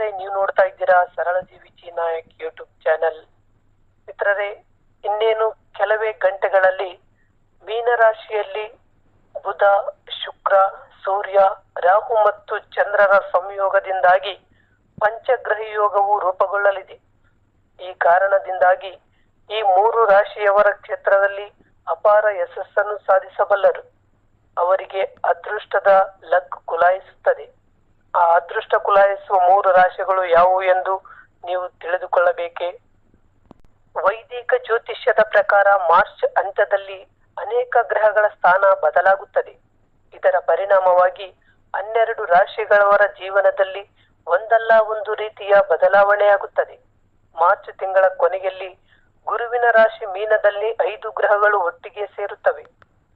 ಮಿತ್ರರೇ ನೀವು ನೋಡ್ತಾ ಇದ್ದೀರಾ ಸರಳ ಜೀವಿ ನಾಯಕ್ ಯೂಟ್ಯೂಬ್ ಚಾನೆಲ್ ಮಿತ್ರರೇ ಇನ್ನೇನು ಕೆಲವೇ ಗಂಟೆಗಳಲ್ಲಿ ಮೀನರಾಶಿಯಲ್ಲಿ ಬುಧ, ಶುಕ್ರ, ಸೂರ್ಯ, ರಾಹು ಮತ್ತು ಚಂದ್ರರ ಸಂಯೋಗದಿಂದಾಗಿ ಪಂಚಗ್ರಹ ಯೋಗವು ರೂಪುಗೊಳ್ಳಲಿದೆ. ಈ ಕಾರಣದಿಂದಾಗಿ ಈ ಮೂರು ರಾಶಿಯವರ ಕ್ಷೇತ್ರದಲ್ಲಿ ಅಪಾರ ಯಶಸ್ಸನ್ನು ಸಾಧಿಸಬಲ್ಲರು. ಅವರಿಗೆ ಅದೃಷ್ಟದ ಲಕ್ ಕುಲಾಯಿಸುತ್ತದೆ. ಆ ಅದೃಷ್ಟ ಕುಲಾಯಿಸುವ ಮೂರು ರಾಶಿಗಳು ಯಾವುವು ಎಂದು ನೀವು ತಿಳಿದುಕೊಳ್ಳಬೇಕೇ? ವೈದಿಕ ಜ್ಯೋತಿಷ್ಯದ ಪ್ರಕಾರ ಮಾರ್ಚ್ ಅಂತ್ಯದಲ್ಲಿ ಅನೇಕ ಗ್ರಹಗಳ ಸ್ಥಾನ ಬದಲಾಗುತ್ತದೆ. ಇದರ ಪರಿಣಾಮವಾಗಿ ಹನ್ನೆರಡು ರಾಶಿಗಳವರ ಜೀವನದಲ್ಲಿ ಒಂದಲ್ಲ ಒಂದು ರೀತಿಯ ಬದಲಾವಣೆಯಾಗುತ್ತದೆ. ಮಾರ್ಚ್ ತಿಂಗಳ ಕೊನೆಯಲ್ಲಿ ಗುರುವಿನ ರಾಶಿ ಮೀನದಲ್ಲಿ ಐದು ಗ್ರಹಗಳು ಒಟ್ಟಿಗೆ ಸೇರುತ್ತವೆ.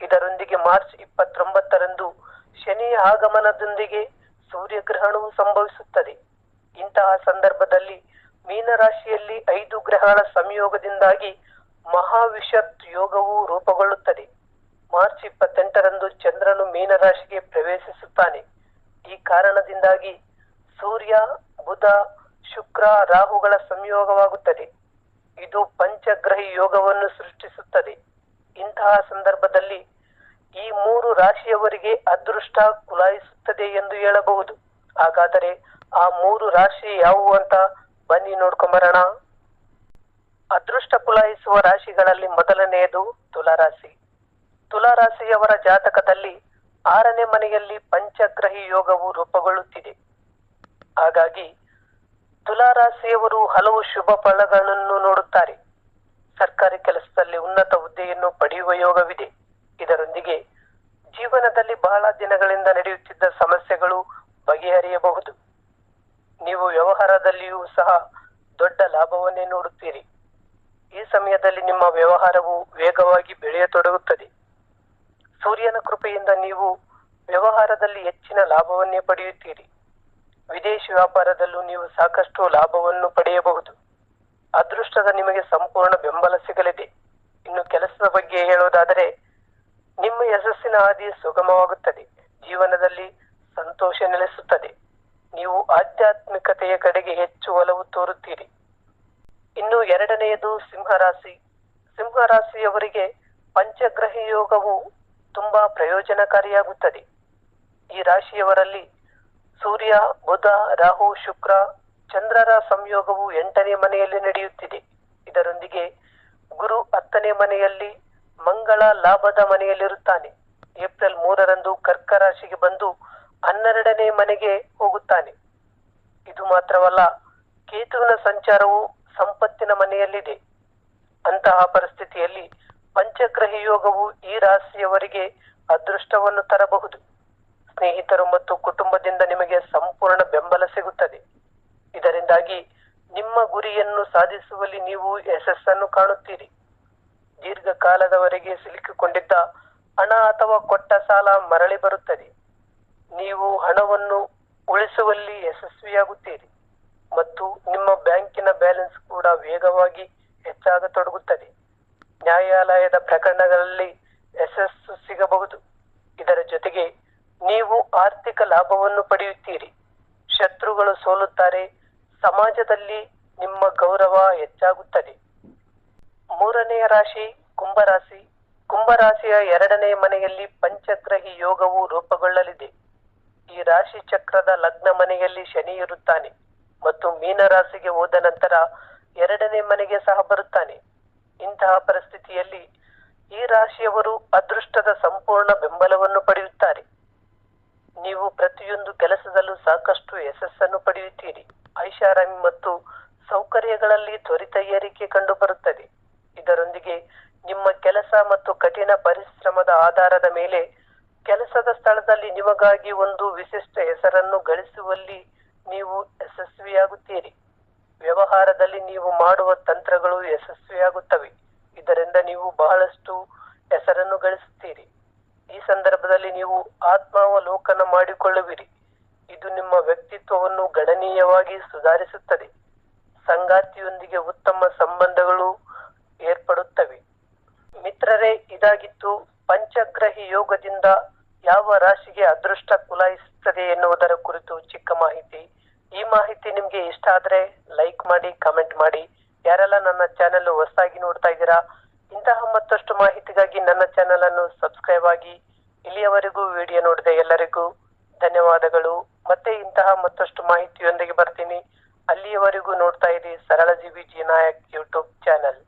ಇದರೊಂದಿಗೆ ಮಾರ್ಚ್ ಇಪ್ಪತ್ತೊಂಬತ್ತರಂದು ಶನಿಯ ಆಗಮನದೊಂದಿಗೆ ಸೂರ್ಯಗ್ರಹಣವು ಸಂಭವಿಸುತ್ತದೆ. ಇಂತಹ ಸಂದರ್ಭದಲ್ಲಿ ಮೀನರಾಶಿಯಲ್ಲಿ ಐದು ಗ್ರಹಗಳ ಸಂಯೋಗದಿಂದಾಗಿ ಮಹಾವಿಷತ್ ಯೋಗವು ರೂಪುಗೊಳ್ಳುತ್ತದೆ. ಮಾರ್ಚ್ ಇಪ್ಪತ್ತೆಂಟರಂದು ಚಂದ್ರನು ಮೀನರಾಶಿಗೆ ಪ್ರವೇಶಿಸುತ್ತಾನೆ. ಈ ಕಾರಣದಿಂದಾಗಿ ಸೂರ್ಯ, ಬುಧ, ಶುಕ್ರ, ರಾಹುಗಳ ಸಂಯೋಗವಾಗುತ್ತದೆ. ಇದು ಪಂಚಗ್ರಹಿ ಯೋಗವನ್ನು ಸೃಷ್ಟಿಸುತ್ತದೆ. ಇಂತಹ ಸಂದರ್ಭದಲ್ಲಿ ಈ ಮೂರು ರಾಶಿಯವರಿಗೆ ಅದೃಷ್ಟ ಕುಲಾಯಿಸುತ್ತದೆ ಎಂದು ಹೇಳಬಹುದು. ಹಾಗಾದರೆ ಆ ಮೂರು ರಾಶಿ ಯಾವುವು ಅಂತ ಬನ್ನಿ ನೋಡ್ಕೊಂಬರೋಣ. ಅದೃಷ್ಟ ಕುಲಾಯಿಸುವ ರಾಶಿಗಳಲ್ಲಿ ಮೊದಲನೆಯದು ತುಲಾರಾಶಿ. ತುಲಾರಾಶಿಯವರ ಜಾತಕದಲ್ಲಿ ಆರನೇ ಮನೆಯಲ್ಲಿ ಪಂಚಗ್ರಹಿ ಯೋಗವು ರೂಪುಗೊಳ್ಳುತ್ತಿದೆ. ಹಾಗಾಗಿ ತುಲಾರಾಶಿಯವರು ಹಲವು ಶುಭ ಫಲಗಳನ್ನು ನೋಡುತ್ತಾರೆ. ಸರ್ಕಾರಿ ಕೆಲಸದಲ್ಲಿ ಉನ್ನತ ಹುದ್ದೆಯನ್ನು ಪಡೆಯುವ ಯೋಗವಿದೆ. ಇದರೊಂದಿಗೆ ಜೀವನದಲ್ಲಿ ಬಹಳ ದಿನಗಳಿಂದ ನಡೆಯುತ್ತಿದ್ದ ಸಮಸ್ಯೆಗಳು ಬಗೆಹರಿಯಬಹುದು. ನೀವು ವ್ಯವಹಾರದಲ್ಲಿಯೂ ಸಹ ದೊಡ್ಡ ಲಾಭವನ್ನೇ ನೋಡುತ್ತೀರಿ. ಈ ಸಮಯದಲ್ಲಿ ನಿಮ್ಮ ವ್ಯವಹಾರವು ವೇಗವಾಗಿ ಬೆಳೆಯತೊಡಗುತ್ತದೆ. ಸೂರ್ಯನ ಕೃಪೆಯಿಂದ ನೀವು ವ್ಯವಹಾರದಲ್ಲಿ ಹೆಚ್ಚಿನ ಲಾಭವನ್ನೇ ಪಡೆಯುತ್ತೀರಿ. ವಿದೇಶಿ ವ್ಯಾಪಾರದಲ್ಲೂ ನೀವು ಸಾಕಷ್ಟು ಲಾಭವನ್ನು ಪಡೆಯಬಹುದು. ಅದೃಷ್ಟದ ನಿಮಗೆ ಸಂಪೂರ್ಣ ಬೆಂಬಲ ಸಿಗಲಿದೆ. ಇನ್ನು ಕೆಲಸದ ಬಗ್ಗೆ ಹೇಳುವುದಾದರೆ ನಿಮ್ಮ ಯಶಸ್ಸಿನ ಹಾದಿ ಸುಗಮವಾಗುತ್ತದೆ. ಜೀವನದಲ್ಲಿ ಸಂತೋಷ ನೆಲೆಸುತ್ತದೆ. ನೀವು ಆಧ್ಯಾತ್ಮಿಕತೆಯ ಕಡೆಗೆ ಹೆಚ್ಚು ಒಲವು ತೋರುತ್ತೀರಿ. ಇನ್ನು ಎರಡನೆಯದು ಸಿಂಹರಾಶಿ. ಸಿಂಹರಾಶಿಯವರಿಗೆ ಪಂಚಗ್ರಹ ಯೋಗವು ತುಂಬಾ ಪ್ರಯೋಜನಕಾರಿಯಾಗುತ್ತದೆ. ಈ ರಾಶಿಯವರಲ್ಲಿ ಸೂರ್ಯ, ಬುಧ, ರಾಹು, ಶುಕ್ರ, ಚಂದ್ರರ ಸಂಯೋಗವು ಎಂಟನೇ ಮನೆಯಲ್ಲಿ ನಡೆಯುತ್ತಿದೆ. ಇದರೊಂದಿಗೆ ಗುರು ಹತ್ತನೇ ಮನೆಯಲ್ಲಿ ಮಂಗಳ ಲಾಭದ ಮನೆಯಲ್ಲಿರುತ್ತಾನೆ. ಏಪ್ರಿಲ್ ಮೂರರಂದು ಕರ್ಕ ರಾಶಿಗೆ ಬಂದು ಹನ್ನೆರಡನೇ ಮನೆಗೆ ಹೋಗುತ್ತಾನೆ. ಇದು ಮಾತ್ರವಲ್ಲ, ಕೇತುವಿನ ಸಂಚಾರವು ಸಂಪತ್ತಿನ ಮನೆಯಲ್ಲಿದೆ. ಅಂತಹ ಪರಿಸ್ಥಿತಿಯಲ್ಲಿ ಪಂಚಗ್ರಹಿ ಯೋಗವು ಈ ರಾಶಿಯವರಿಗೆ ಅದೃಷ್ಟವನ್ನು ತರಬಹುದು. ಸ್ನೇಹಿತರು ಮತ್ತು ಕುಟುಂಬದಿಂದ ನಿಮಗೆ ಸಂಪೂರ್ಣ ಬೆಂಬಲ ಸಿಗುತ್ತದೆ. ಇದರಿಂದಾಗಿ ನಿಮ್ಮ ಗುರಿಯನ್ನು ಸಾಧಿಸುವಲ್ಲಿ ನೀವು ಯಶಸ್ಸನ್ನು ಕಾಣುತ್ತೀರಿ. ದೀರ್ಘಕಾಲದವರೆಗೆ ಸಿಲುಕಿಕೊಂಡಿದ್ದ ಹಣ ಅಥವಾ ಕೊಟ್ಟ ಸಾಲ ಮರಳಿ ಬರುತ್ತದೆ. ನೀವು ಹಣವನ್ನು ಉಳಿಸುವಲ್ಲಿ ಯಶಸ್ವಿಯಾಗುತ್ತೀರಿ ಮತ್ತು ನಿಮ್ಮ ಬ್ಯಾಂಕಿನ ಬ್ಯಾಲೆನ್ಸ್ ಕೂಡ ವೇಗವಾಗಿ ಹೆಚ್ಚಾಗತೊಡಗುತ್ತದೆ. ನ್ಯಾಯಾಲಯದ ಪ್ರಕರಣಗಳಲ್ಲಿ ಯಶಸ್ಸು ಸಿಗಬಹುದು. ಇದರ ಜೊತೆಗೆ ನೀವು ಆರ್ಥಿಕ ಲಾಭವನ್ನು ಪಡೆಯುತ್ತೀರಿ. ಶತ್ರುಗಳು ಸೋಲುತ್ತಾರೆ. ಸಮಾಜದಲ್ಲಿ ನಿಮ್ಮ ಗೌರವ ಹೆಚ್ಚಾಗುತ್ತದೆ. ಮೂರನೆಯ ರಾಶಿ ಕುಂಭರಾಶಿ. ಕುಂಭರಾಶಿಯ ಎರಡನೇ ಮನೆಯಲ್ಲಿ ಪಂಚಗ್ರಹಿ ಯೋಗವು ರೂಪುಗೊಳ್ಳಲಿದೆ. ಈ ರಾಶಿ ಚಕ್ರದ ಲಗ್ನ ಮನೆಯಲ್ಲಿ ಶನಿ ಇರುತ್ತಾನೆ ಮತ್ತು ಮೀನರಾಶಿಗೆ ಹೋದ ನಂತರ ಎರಡನೇ ಮನೆಗೆ ಸಹ ಬರುತ್ತಾನೆ. ಇಂತಹ ಪರಿಸ್ಥಿತಿಯಲ್ಲಿ ಈ ರಾಶಿಯವರು ಅದೃಷ್ಟದ ಸಂಪೂರ್ಣ ಬೆಂಬಲವನ್ನು ಪಡೆಯುತ್ತಾರೆ. ನೀವು ಪ್ರತಿಯೊಂದು ಕೆಲಸದಲ್ಲೂ ಸಾಕಷ್ಟು ಯಶಸ್ಸನ್ನು ಪಡೆಯುತ್ತೀರಿ. ಐಷಾರಾಮಿ ಮತ್ತು ಸೌಕರ್ಯಗಳಲ್ಲಿ ತ್ವರಿತ ಏರಿಕೆ ಕಂಡುಬರುತ್ತದೆ. ಇದರೊಂದಿಗೆ ನಿಮ್ಮ ಕೆಲಸ ಮತ್ತು ಕಠಿಣ ಪರಿಶ್ರಮದ ಆಧಾರದ ಮೇಲೆ ಕೆಲಸದ ಸ್ಥಳದಲ್ಲಿ ನಿಮಗಾಗಿ ಒಂದು ವಿಶಿಷ್ಟ ಹೆಸರನ್ನು ಗಳಿಸುವಲ್ಲಿ ನೀವು ಯಶಸ್ವಿಯಾಗುತ್ತೀರಿ. ವ್ಯವಹಾರದಲ್ಲಿ ನೀವು ಮಾಡುವ ತಂತ್ರಗಳು ಯಶಸ್ವಿಯಾಗುತ್ತವೆ. ಇದರಿಂದ ನೀವು ಬಹಳಷ್ಟು ಹೆಸರನ್ನು ಗಳಿಸುತ್ತೀರಿ. ಈ ಸಂದರ್ಭದಲ್ಲಿ ನೀವು ಆತ್ಮಾವಲೋಕನ ಮಾಡಿಕೊಳ್ಳುವಿರಿ. ಇದು ನಿಮ್ಮ ವ್ಯಕ್ತಿತ್ವವನ್ನು ಗಣನೀಯವಾಗಿ ಸುಧಾರಿಸುತ್ತದೆ. ಸಂಗಾತಿಯೊಂದಿಗೆ ಉತ್ತಮ ಸಂಬಂಧಗಳು ಏರ್ಪಡುತ್ತವೆ. ಮಿತ್ರರೇ, ಇದಾಗಿತ್ತು. ಪಂಚಗ್ರಹಿ ಯೋಗದಿಂದ ಯಾವ ರಾಶಿಗೆ ಅದೃಷ್ಟ ಕುಲಾಯಿಸುತ್ತದೆ ಎನ್ನುವುದರ ಕುರಿತು ಚಿಕ್ಕ ಮಾಹಿತಿ. ಈ ಮಾಹಿತಿ ನಿಮ್ಗೆ ಇಷ್ಟ ಆದ್ರೆ ಲೈಕ್ ಮಾಡಿ, ಕಮೆಂಟ್ ಮಾಡಿ. ಯಾರೆಲ್ಲ ನನ್ನ ಚಾನೆಲ್ ಹೊಸದಾಗಿ ನೋಡ್ತಾ ಇದ್ದೀರಾ, ಇಂತಹ ಮತ್ತಷ್ಟು ಮಾಹಿತಿಗಾಗಿ ನನ್ನ ಚಾನೆಲ್ ಅನ್ನು ಸಬ್ಸ್ಕ್ರೈಬ್ ಆಗಿ. ಇಲ್ಲಿಯವರೆಗೂ ವಿಡಿಯೋ ನೋಡಿದ ಎಲ್ಲರಿಗೂ ಧನ್ಯವಾದಗಳು. ಮತ್ತೆ ಇಂತಹ ಮತ್ತಷ್ಟು ಮಾಹಿತಿಯೊಂದಿಗೆ ಬರ್ತೀನಿ. ಅಲ್ಲಿಯವರೆಗೂ ನೋಡ್ತಾ ಇರಿ ಸರಳ ಜೀವಿ ಜಿ ನಾಯಕ್ ಯೂಟ್ಯೂಬ್ ಚಾನೆಲ್.